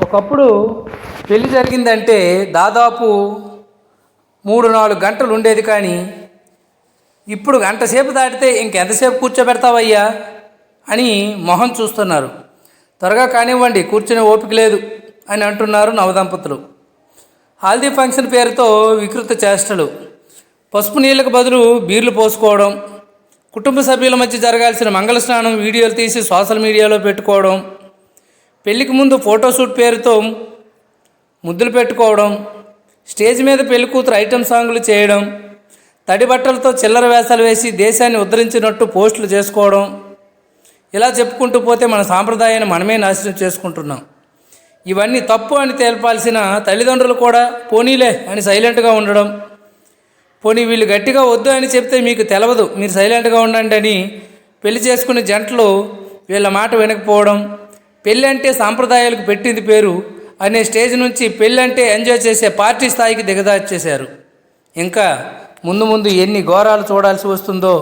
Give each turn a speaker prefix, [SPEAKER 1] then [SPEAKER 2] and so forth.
[SPEAKER 1] ఒకప్పుడు పెళ్ళి జరిగిందంటే దాదాపు మూడు నాలుగు గంటలు ఉండేది కానీ ఇప్పుడు గంట సేపు దాటితే ఇంకెంతసేపు కూర్చోబెడతావయ్యా అని మొహం చూస్తున్నారు. త్వరగా కానివ్వండి కూర్చునే ఓపిక లేదు అని అంటున్నారు నవదంపతులు. హల్దీ ఫంక్షన్ పేరుతో వికృత చేష్టలు. పసుపు నీళ్ళకు బదులు బీర్లు పోసుకోవడం కుటుంబ సభ్యుల మధ్య జరగాల్సిన మంగళ స్నానం వీడియోలు తీసి సోషల్ మీడియాలో పెట్టుకోవడం పెళ్ళికి ముందు ఫోటోషూట్ పేరుతో ముద్దులు పెట్టుకోవడం స్టేజ్ మీద పెళ్ళి కూతురు ఐటెం సాంగులు చేయడం తడి బట్టలతో చిల్లర వేషాలు వేసి దేశాన్ని ఉద్ధరించినట్టు పోస్టులు చేసుకోవడం ఇలా చెప్పుకుంటూ పోతే మన సాంప్రదాయాన్ని మనమే నాశనం చేసుకుంటున్నాం. ఇవన్నీ తప్పు అని తేల్పాల్సిన తల్లిదండ్రులు కూడా పోనీలే అని సైలెంట్గా ఉండడం. పోనీ వీళ్ళు గట్టిగా వద్దు అని చెప్తే మీకు తెలవదు మీరు సైలెంట్గా ఉండండి అని పెళ్ళి చేసుకునే జంటలు వీళ్ళ మాట వినకపోవడం పెళ్ళి అంటే సాంప్రదాయాలకు పెట్టింది పేరు అనే స్టేజ్ నుంచి పెళ్ళి అంటే ఎంజాయ్ చేసే పార్టీ స్థాయికి దిగదార్చేశారు ఇంకా ముందు ముందు ఎన్ని ఘోరాలు చూడాల్సి వస్తుందో